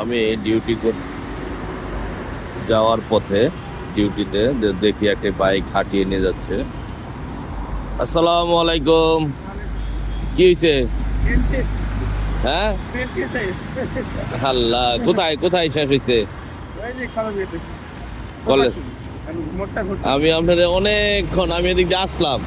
আমি ডিউটি যাওয়ার পথে ডিউটিতে দেখি একটা বাইক হাঁটিয়ে নিয়ে যাচ্ছে। আসসালামু আলাইকুম কি হয়েছে হ্যাঁ? আল্লাহ, কোথায় কোথায় শেষ হয়েছে কলেজ আমি আপনার অনেকক্ষণ আমি এদিক দিয়ে আসলাম।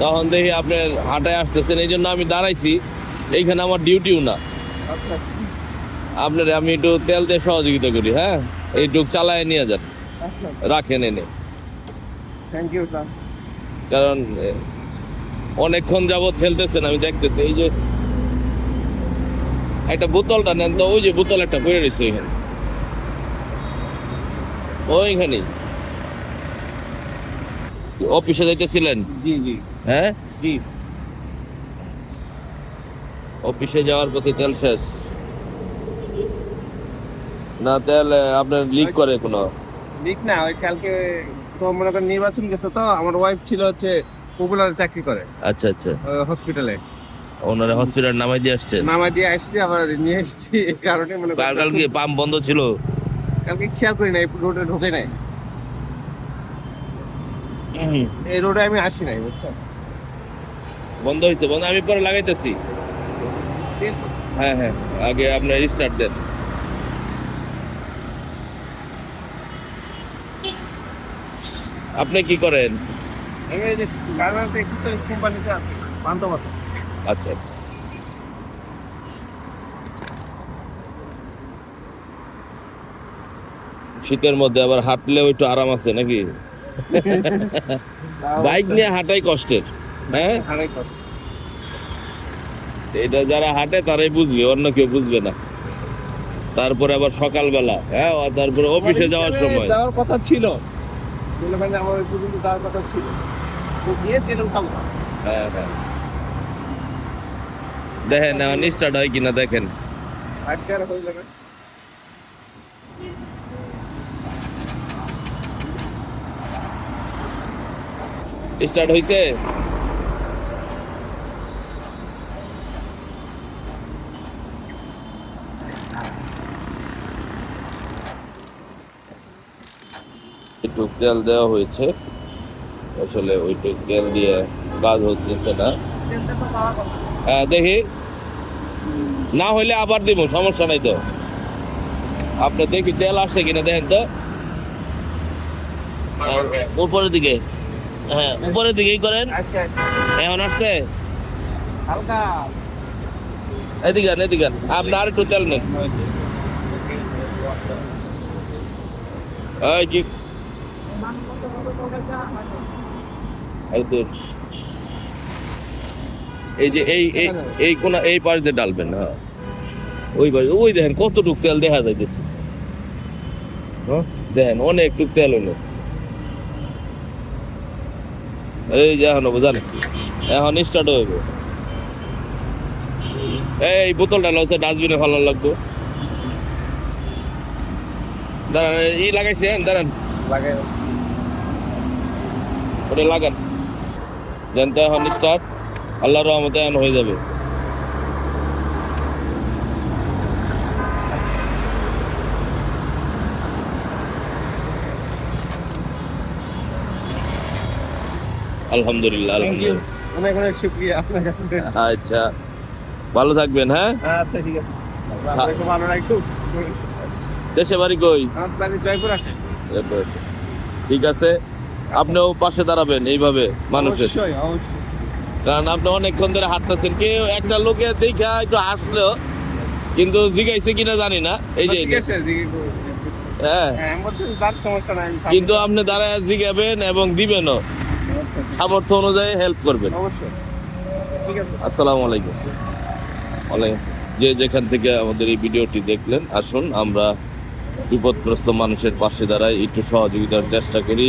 তখন দেখি আপনার হাঁটায় আসতেছেন এই জন্য আমি দাঁড়াইছি। এইখানে আমার ডিউটিও না। আপনার আমি একটু তেল দিয়ে সহযোগিতা করি হ্যাঁ? এইটুক চালায় নিয়ে যান। রাখেন এনে। থ্যাংক ইউ স্যার কারণ অনেকক্ষণ যাবত খেলতেছেন আমি দেখতেছি এই যে একটা বোতলটা নেন তো ওই যে বোতল একটা পড়ে রয়েছে ওইখানে। ওইখানেই অফিসে যাইতেছিলেন? জি জি। হ্যাঁ? জি। অফিসে যাওয়ার পথে তেল শেষ। না তেল আপনার লিক করে কোনো। লিক না ওই কালকে তো মনে করেন নির্বাচন গেছে তো আমার ওয়াইফ ছিল হচ্ছে পপুলার চাকরি করে। আচ্ছা আচ্ছা। হসপিটালে ওনারা হসপিটাল নামাই দিয়ে আসছেন মামা দিয়ে আসছি আবার নিয়ে এসছি এই কারণে মনে কাল করেন কাল পাম্প বন্ধ ছিল? কালকে খেয়াল করি নাই রোডে ঢোকে নাই। এই রোডে আমি আসি নাই বুঝছ? বন্ধ হয়েছে বন্ধ আমি পরে লাগাইতেছি। হ্যাঁ হ্যাঁ আগে আপনার স্টার্ট দেন। আপনি কি করেন? আচ্ছা আচ্ছা। শীতের মধ্যে আবার হাঁটলেও একটু আরাম আছে নাকি? বাইক নিয়ে হাঁটাই কষ্টের হ্যাঁ? এটা যারা হাঁটে তারাই বুঝবে অন্য কেউ বুঝবে না। তারপরে আবার সকালবেলা হ্যাঁ? তারপরে অফিসে যাওয়ার সময়। যাওয়ার কথা ছিল। বলবেন আমার ওই পর্যন্ত যাওয়ার কথা ছিল। তো গিয়ে তেল উঠাবো হ্যাঁ হ্যাঁ। দেখেন এখন স্টার্ট হয় কিনা দেখেন। আজকে আর হয়ে যাবে। স্টার্ট হয়েছে একটু তেল দেওয়া হয়েছে। আসলে ওইটুক তেল দিয়ে কাজ হচ্ছে না। হ্যাঁ দেখি। না হইলে আবার দিব সমস্যা নাই তো। আপনি দেখি তেল আসছে কিনা দেখেন তো। হ্যাঁ, উপরের দিকে। হ্যাঁ উপরের দিকেই করেন। এখন আসছে? এদিকে এদিকে আপনি আর একটু তেল নেন। এই কি এই যে এই এই কোনা, এই পাশ দিয়ে ডালবেন হ্যাঁ। ওই পাশ, ওই দেখেন কতটুক তেল দেখা যাইতেছে। হ্যাঁ? দেখেন অনেকটুক তেল হলো এই যে এখন বুঝান এখন স্টার্ট হইব। এই বোতলটা লসে ডাস্টবিনে ভালো লাগবো। দাঁড়ান ই লাগাইছেন দাঁড়ান। লাগে ওটা লাগান। জানতে এখন স্টার্ট আল্লাহর রহমতে এখন হয়ে যাবে। আলহামদুলিল্লাহ আলহামদুলিল্লাহ। অনেক অনেক শুক্রিয়া আপনার কাছে। আচ্ছা ভালো থাকবেন হ্যাঁ? আচ্ছা ঠিক আছে। ভালো দেশে বাড়ি কই? জয়পুর ঠিক আছে। আপনিও পাশে দাঁড়াবেন এইভাবে মানুষের। কারণ আপনি অনেকক্ষণ ধরে হাঁটতেছেন কেউ একটা লোকে দেখা একটু হাসলেও কিন্তু জিগাইছে কিনা জানি না। এই যে। হ্যাঁ। হ্যাঁ কিন্তু আপনি দাঁড়ায় জিগাবেন এবং দিবেনও। সামর্থ্য অনুযায়ী হেল্প করবেন। ঠিক আছে। আসসালামু আলাইকুম। ওয়ালাইকুম যে যেখান থেকে আমাদের এই ভিডিওটি দেখলেন আসুন আমরা বিপদগ্রস্ত মানুষের পাশে দাঁড়াই একটু সহযোগিতার চেষ্টা করি।